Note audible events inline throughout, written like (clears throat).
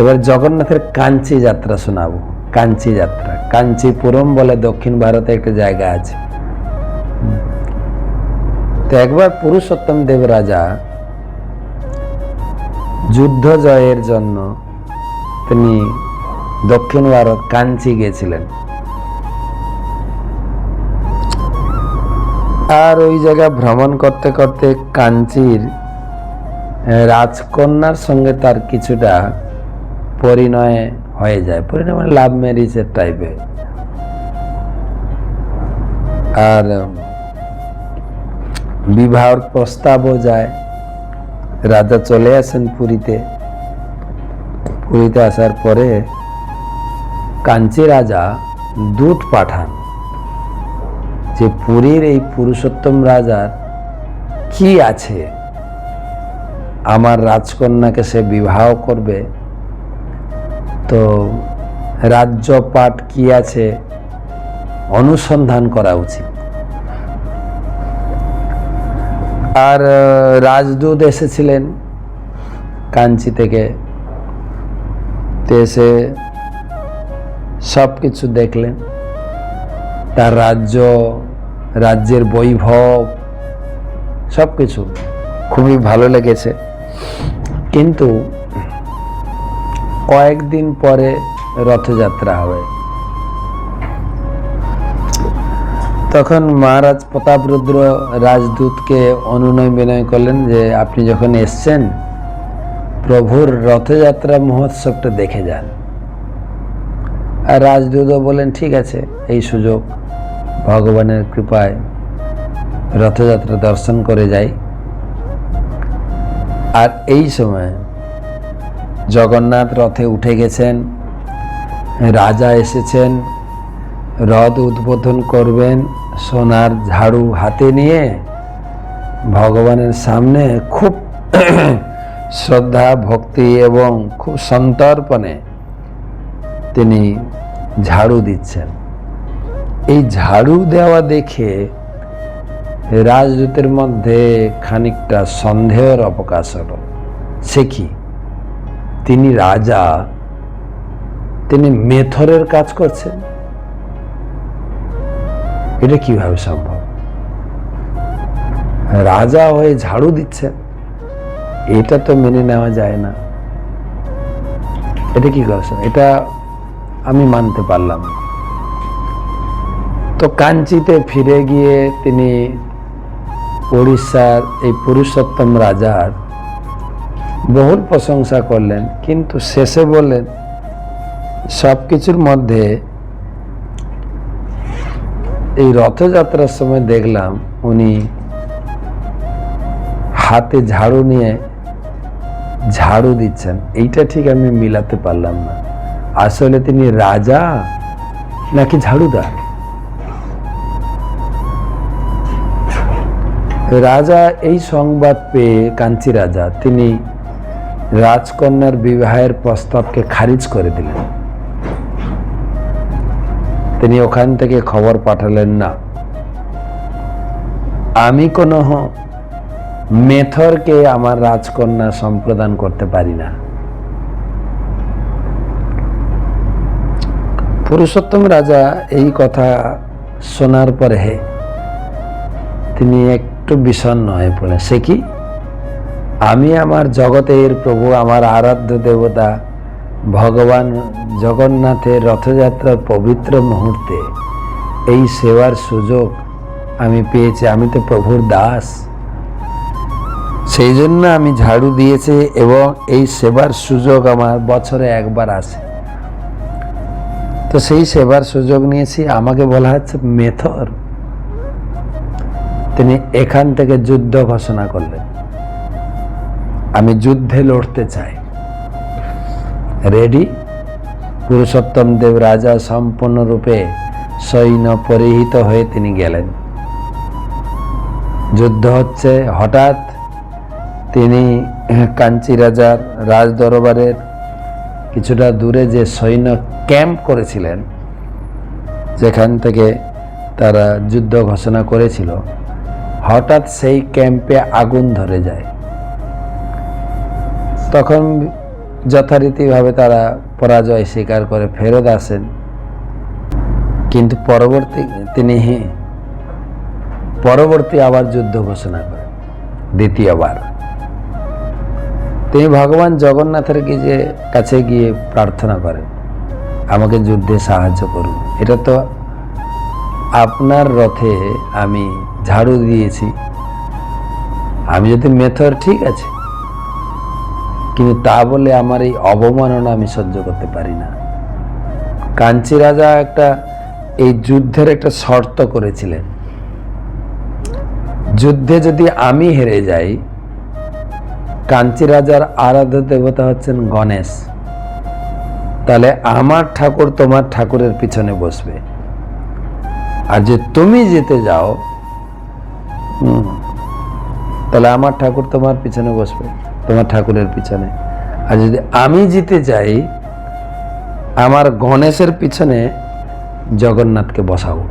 এবার জগন্নাথের কাঞ্চি যাত্রা শোনাবো। কাঞ্চি যাত্রা। কাঞ্চিপুরম বলে দক্ষিণ ভারতে একটা জায়গা আছে। তো একবার পুরুষোত্তম দেব রাজা যুদ্ধ জয়ের জন্য তিনি দক্ষিণ ভারত কাঞ্চি গেছিলেন। আর ওই জায়গা ভ্রমণ করতে করতে কাঞ্চির রাজকন্যার সঙ্গে তার কিছুটা পরিণয় হয়ে যায়। পরিণয় মানে লাভ ম্যারিজের টাইপে আর বিবাহর প্রস্তাবও যায়। রাজা চলে আসেন পুরীতে। পুরীতে আসার পরে কাঞ্চি রাজা দূত পাঠান যে পুরীর এই পুরুষোত্তম রাজার কি আছে? আমার রাজকন্যাকে সে বিবাহ করবে। তো রাজ্যপাট কি আছে অনুসন্ধান করা উচিত। আর রাজদূত এসেছিলেন কাঞ্চি থেকে। এসে সব কিছু দেখলেন। তার রাজ্য, রাজ্যের বৈভব সব কিছু খুবই ভালো লেগেছে। কিন্তু কয়েকদিন পরে রথযাত্রা হবে। তখন মহারাজ প্রতাপরুদ্র রাজদূতকে অনুনয় বিনয় করলেন যে, আপনি যখন এসছেন, প্রভুর রথযাত্রা মহোৎসবটা দেখে যান। আর রাজদূতও বলেন ঠিক আছে, এই সুযোগ। ভগবানের কৃপায় রথযাত্রা দর্শন করে যাই। আর এই সময় জগন্নাথ রথে উঠে গেছেন, রাজা এসেছেন, রথ উদ্বোধন করবেন, সোনার ঝাড়ু হাতে নিয়ে ভগবানের সামনে খুব (clears throat) শ্রদ্ধা, ভক্তি এবং খুব সন্তর্পণে তিনি ঝাড়ু দিচ্ছেন। এই ঝাড়ু দেওয়া দেখে রাজদূতের মধ্যে খানিকটা সন্দেহের অবকাশ হলো। সে কি? তিনি রাজা, তিনি মেথরের কাজ করছেন। এটা কীভাবে সম্ভব? রাজা হয়ে ঝাড়ু দিচ্ছেন, এটা তো মেনে নেওয়া যায় না। এটা কি করছেন এটা আমি মানতে পারলাম তো কাঞ্চিতে ফিরে গিয়ে তিনি উড়িষ্যার এই পুরুষোত্তম রাজার বহুল প্রশংসা করলেন, কিন্তু শেষে বললেন, সব কিছুর মধ্যে এই রথযাত্রার সময় দেখলাম উনি হাতে ঝাড়ু নিয়ে ঝাড়ু দিচ্ছেন। এইটা ঠিক আমি মিলাতে পারলাম না। আসলে তিনি রাজা নাকি ঝাড়ুদার? রাজা এই সংবাদ পেয়ে কাঞ্চি রাজা, তিনি রাজকন্যার বিবাহের প্রস্তাবকে খারিজ করে দিলেন। তিনি ওখান থেকে খবর পাঠালেন, না, আমি কোনো মেথরকে আমার রাজকন্যা সম্প্রদান করতে পারি না। পুরুষোত্তম রাজা এই কথা শোনার পরে তিনি একটু বিষণ্ণ হয়ে পড়ে সে কি? আমি আমার জগতের প্রভু, আমার আরাধ্য দেবতা, ভগবান জগন্নাথের রথযাত্রার পবিত্র মুহূর্তে। এই সেবার সুযোগ আমি পেয়েছি, আমি তো প্রভুর দাস। সেই জন্য আমি ঝাড়ু দিয়েছি এবং এই সেবার সুযোগ আমার বছরে একবার আসে তো সেই সেবার সুযোগ নিয়েছি, আমাকে বলা হচ্ছে মেথর। তিনি এখান থেকে যুদ্ধ ঘোষণা করলেন। আমি যুদ্ধে লড়তে চাই। রেডি পুরুষোত্তম দেব রাজা সম্পূর্ণরূপে সৈন্য পরিহিত হয়ে তিনি গেলেন। যুদ্ধ হচ্ছে, হঠাৎ তিনি কাঞ্চি রাজার রাজ দরবারের কিছুটা দূরে যে সৈন্য ক্যাম্প করেছিলেন, যেখান থেকে তারা যুদ্ধ ঘোষণা করেছিল, হঠাৎ সেই ক্যাম্পে আগুন ধরে যায়। তখন যথারীতিভাবে তারা পরাজয় স্বীকার করে ফেরত আসেন। কিন্তু পরবর্তী তিনি পরবর্তী আবার যুদ্ধ ঘোষণা করেন, দ্বিতীয়বার। তিনি ভগবান জগন্নাথের গিয়ে কাছে গিয়ে প্রার্থনা করেন, আমাকে যুদ্ধে সাহায্য করুন। এটা তো আপনার রথে আমি ঝাড়ু দিয়েছি। আমি যদি মেথর ঠিক আছে কিন্তু তা বলে আমার এই অবমাননা আমি সহ্য করতে পারি না। কাঞ্চি রাজা একটা, এই যুদ্ধের একটা শর্ত করেছিলেন। যুদ্ধে যদি আমি হেরে যাই, কাঞ্চি রাজার আরাধ্য দেবতা হচ্ছেন গণেশ। তাহলে আমার ঠাকুর তোমার ঠাকুরের পিছনে বসবে। আর যে তুমি যেতে যাও তাহলে আমার ঠাকুর তোমার পিছনে বসবে। তোমার ঠাকুরের পিছনে। আর যদি আমি জিতে যাই, আমার গণেশের পিছনে জগন্নাথকে বসাবো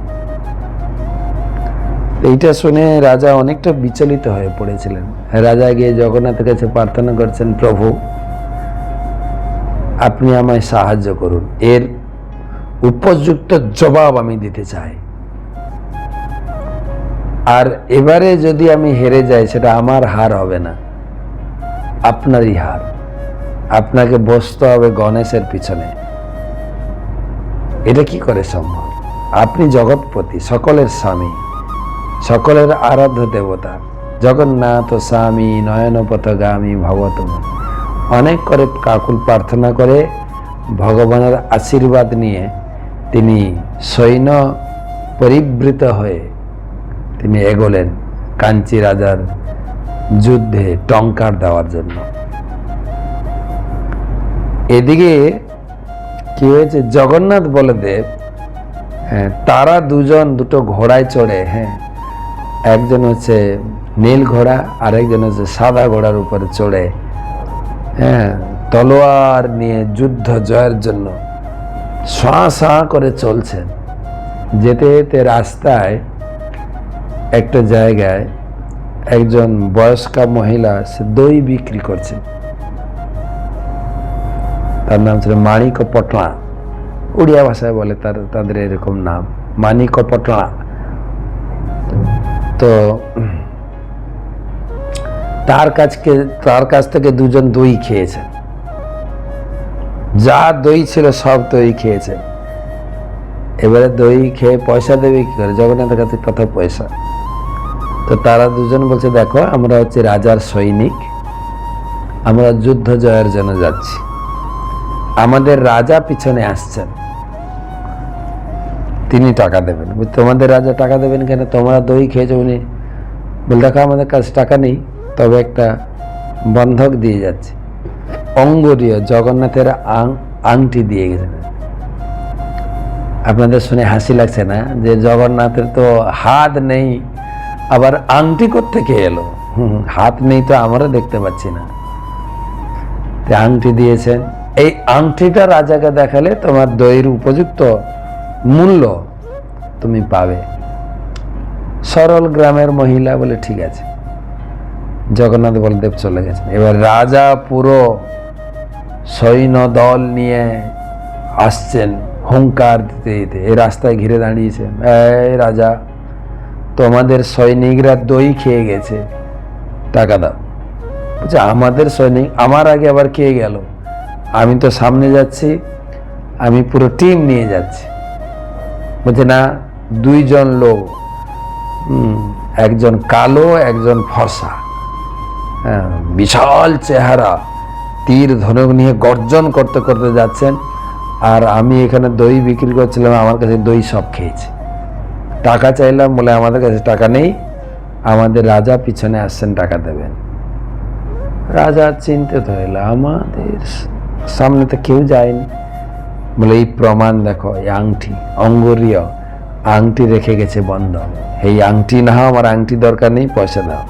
এইটা শুনে রাজা অনেকটা বিচলিত হয়ে পড়েছিলেন। রাজা গিয়ে জগন্নাথের কাছে প্রার্থনা করছেন, প্রভু, আপনি আমায় সাহায্য করুন। এর উপযুক্ত জবাব আমি দিতে চাই। আর এবারে যদি আমি হেরে যাই, সেটা আমার হার হবে না। আপনারই হার। আপনাকে বসতে হবে গণেশের পিছনে। এটা কি করে সম্ভব? আপনি জগৎপতি, সকলের স্বামী, সকলের আরাধ্য দেবতা। জগন্নাথ স্বামী, নয়নপথগামী ভগবত। অনেক করে কাকুল প্রার্থনা করে, ভগবানের আশীর্বাদ নিয়ে তিনি সৈন্য পরিবৃত হয়ে তিনি এগোলেন কাঞ্চি রাজার যুদ্ধে টঙ্কার দেওয়ার জন্য। এদিকে কি হয়েছে? জগন্নাথ বলদেব হ্যাঁ তারা দুজন দুটো ঘোড়ায় চড়ে হ্যাঁ একজন হচ্ছে নীল ঘোড়া আর একজন হচ্ছে সাদা ঘোড়ার উপরে চড়ে হ্যাঁ তলোয়ার নিয়ে যুদ্ধ জয়ের জন্য সাঁ সাঁ করে চলছেন। যেতে যেতে রাস্তায় একটা জায়গায় একজন বয়স্কা মহিলা সে দই বিক্রি করছেন তার নাম ছিল মানিক পটলা। উড়িয়া ভাষায় বলে তার, তাদের এরকম নাম, মানিক পটলা। তো, তার কাছকে, তার কাছ থেকে দুজন দই খেয়েছেন যা দই ছিল সব দই খেয়েছেন এবারে দই খেয়ে পয়সা দেবে কি করে? জগন্নাথের কাছে কত পয়সা। তো তারা দুজন বলছে, দেখো, আমরা হচ্ছে রাজার সৈনিক, আমরা যুদ্ধ জয়ের জন্য যাচ্ছি। আমাদের রাজা পিছনে আসছেন। তিনি টাকা দেবেন। তোমাদের রাজা টাকা দেবেন কেন? তোমরা দই খেয়েছো? উনি বল, দেখো, আমাদের কাছে টাকা নেই, তবে একটা বন্ধক দিয়ে যাচ্ছে। অঙ্গরীয় জগন্নাথের আং, আংটি দিয়ে গেছেন আপনাদের শুনে হাসি লাগছে না যে জগন্নাথের তো হাত নেই আবার আংটি থেকে এলো? হাত নেই তো আমরা দেখতে পাচ্ছি না। আংটি দিয়েছেন। এই আংটিটা রাজাকে দেখালে তোমার দইয়ের উপযুক্ত মূল্য তুমি পাবে। সরল গ্রামের মহিলা বলে ঠিক আছে। জগন্নাথ বলদেব চলে গেছেন। এবার রাজা পুরো সৈন্য দল নিয়ে আসছেন হুঙ্কার দিতে দিতে। এই রাস্তায় ঘিরে দাঁড়িয়েছেন। এই রাজা তোমাদের সৈনিকরা দই খেয়ে গেছে। টাকা দাও। বলছে আমাদের সৈনিক আমার আগে আবার খেয়ে গেল? আমি তো সামনে যাচ্ছি আমি পুরো টিম নিয়ে যাচ্ছি। বলছে না দুইজন লোক একজন কালো একজন ফসা হ্যাঁ, বিশাল চেহারা তীর ধনুক নিয়ে গর্জন করতে করতে যাচ্ছেন। আর আমি এখানে দই বিক্রি করছিলাম আমার কাছে দই সব খেয়েছে। টাকা চাইলাম বলে আমাদের কাছে টাকা নেই, আমাদের রাজা পিছনে আসছেন, টাকা দেবেন। রাজা চিন্তিত হইল, আমাদের সামনে তো কেউ যায়নি। বলে, এই প্রমাণ দেখো, এই আংটি, অঙ্গরীয় আংটি রেখে গেছে বন্ধ এই আংটি না আমার আংটি দরকার নেই, পয়সা দাও।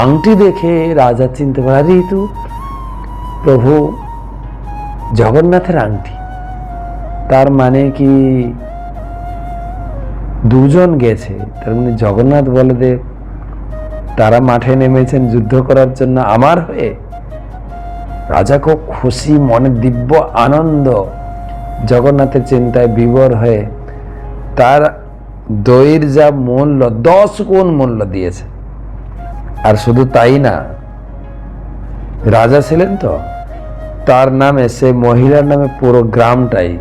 আংটি দেখে রাজা চিনতে পারে আরে তো প্রভু জগন্নাথের আংটি, তার মানে কি দুজন গেছে। তার মানে জগন্নাথ বলদেব তারা মাঠে নেমেছেন যুদ্ধ করার জন্য আমার হয়ে। রাজা খুব খুশি, মনে দিব্য আনন্দ। জগন্নাথের চিন্তায় বিবর হয়ে তার দইয়ের যা মূল্য, দশ গুণ মূল্য দিয়েছে। আর শুধু তাই না, রাজা ছিলেন তো, তার নামে সে মহিলার নামে পুরো গ্রামটাই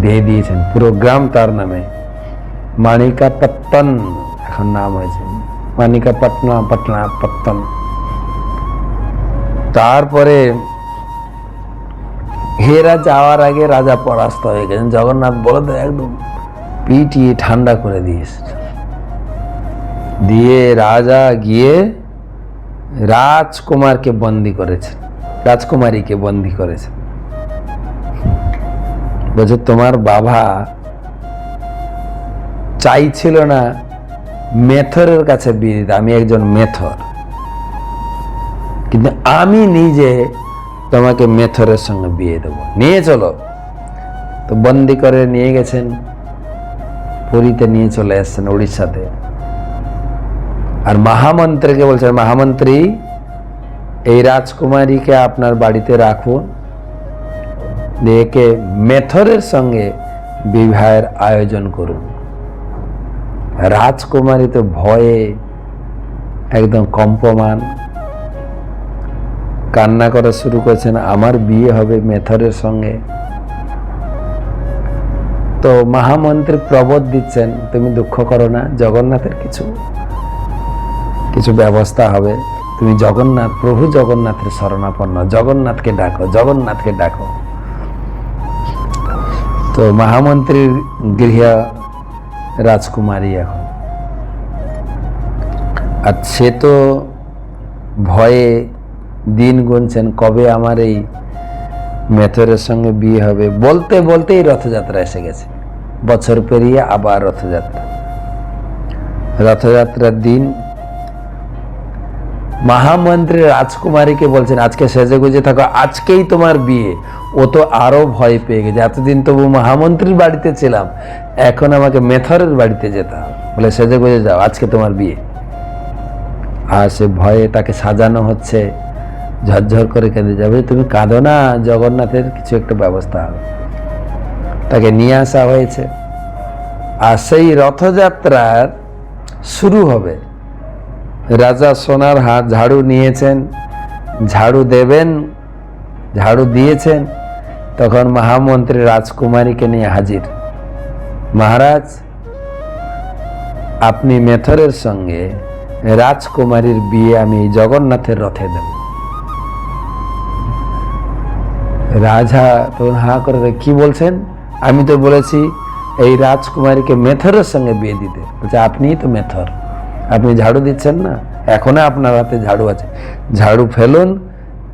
দিয়ে দিয়েছেন। পুরো গ্রাম তার নামে। মানিকা পত্তন এখন নাম হয়েছে। মানিকা পটনা পটনা পত্তন তারপরে হেরা যাওয়ার আগে রাজা পরাস্ত হয়ে গেছেন। জগন্নাথ বলদ একদম পিটিয়ে ঠান্ডা করে দিয়েছে। দিয়ে রাজা গিয়ে রাজকুমারকে বন্দি করেছেন। রাজকুমারীকে বন্দি করেছেন। বলছে, তোমার বাবা চাইছিল না মেথরের কাছে বিয়ে দিতে। আমি একজন মেথর। কিন্তু আমি নিজে তোমাকে মেথরের সঙ্গে বিয়ে দেবো। নিয়ে চলো। তো বন্দি করে নিয়ে গেছেন। পুরীতে নিয়ে চলে এসছেন উড়িষ্যাতে। আর মহামন্ত্রীকে বলছেন মহামন্ত্রী, এই রাজকুমারীকে আপনার বাড়িতে রাখুন। একে মেথরের সঙ্গে বিবাহের আয়োজন করুন। রাজকুমারী তো ভয়ে একদম কম্পমান। কান্না করা শুরু করেছেন, আমার বিয়ে হবে মেথরের সঙ্গে। তো মহামন্ত্রী প্রবোধ দিচ্ছেন, তুমি দুঃখ করো না, জগন্নাথের কিছু কিছু ব্যবস্থা হবে। তুমি জগন্নাথ, প্রভু জগন্নাথের শরণাপন্ন। জগন্নাথকে ডাকো জগন্নাথকে ডাকো। তো মহামন্ত্রীর গৃহ রাজকুমারী এখন। আর সে তো ভয়ে দিন গুনছেন, কবে আমার এই মেথরের সঙ্গে বিয়ে হবে? বলতে বলতেই রথযাত্রা এসে গেছে। বছর পেরিয়ে আবার রথযাত্রা। রথযাত্রার দিন মহামন্ত্রী রাজকুমারীকে বলছেন, আজকে সেজে গুজে থাকো, আজকেই তোমার বিয়ে। ও তো আরও ভয় পেয়ে গেছে। এতদিন তবু মহামন্ত্রীর বাড়িতে ছিলাম। এখন আমাকে মেথরের বাড়িতে যেতে হবে। বলে সেজে গুজে যাও, আজকে তোমার বিয়ে। আর সে ভয়ে তাকে সাজানো হচ্ছে, ঝরঝর করে কেঁদে যাবে। তুমি কাঁদো না, জগন্নাথের কিছু একটা ব্যবস্থা হবে। তাকে নিয়ে আসা হয়েছে। আর সেই রথযাত্রার শুরু হবে। রাজা সোনার হাত ঝাড়ু নিয়েছেন, ঝাড়ু দেবেন, ঝাড়ু দিয়েছেন। তখন মহামন্ত্রী রাজকুমারীকে নিয়ে হাজির। মহারাজ, আপনি মেথরের সঙ্গে রাজকুমারীর বিয়ে আমি জগন্নাথের রথে দেব। রাজা তখন হা করে কি বলছেন? আমি তো বলেছি, এই রাজকুমারীকে মেথরের সঙ্গে বিয়ে দিতে। বলছে, আপনিই তো মেথর। আপনি ঝাড়ু দিচ্ছেন না? এখনও আপনার হাতে ঝাড়ু আছে। ঝাড়ু ফেলুন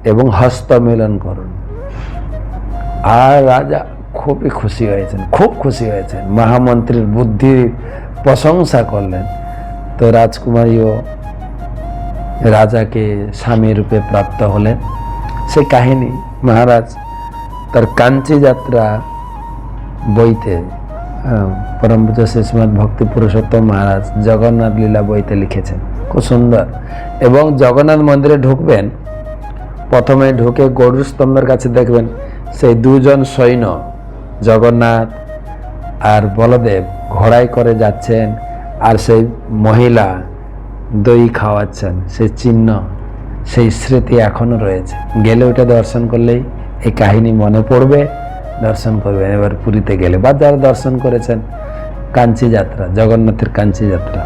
এবং হস্তমিলন করুন। আর রাজা খুবই খুশি হয়েছেন, খুব খুশি হয়েছেন। মহামন্ত্রীর বুদ্ধির প্রশংসা করলেন। তো রাজকুমারীও রাজাকে স্বামী রূপে প্রাপ্ত হলেন। সে কাহিনী মহারাজ তার কাঞ্চি যাত্রা বইতে পরম পূজ্য শ্রীমৎ ভক্তি পুরুষোত্তম মহারাজ জগন্নাথ লীলা বইতে লিখেছেন। খুব সুন্দর। এবং জগন্নাথ মন্দিরে ঢুকবেন, প্রথমে ঢুকে গরুর স্তম্ভের কাছে দেখবেন সেই দুজন সৈন্য জগন্নাথ আর বলদেব ঘোড়ায় করে যাচ্ছেন আর সেই মহিলা দই খাওয়াচ্ছেন, সেই চিহ্ন, সেই স্মৃতি এখনও রয়েছে। গেলে ওটা দর্শন করলেই এই কাহিনী মনে পড়বে, দর্শন করবেন এবার পুরীতে গেলে। বা যারা দর্শন করেছেন, কাঞ্চি যাত্রা, জগন্নাথের কাঞ্চি যাত্রা।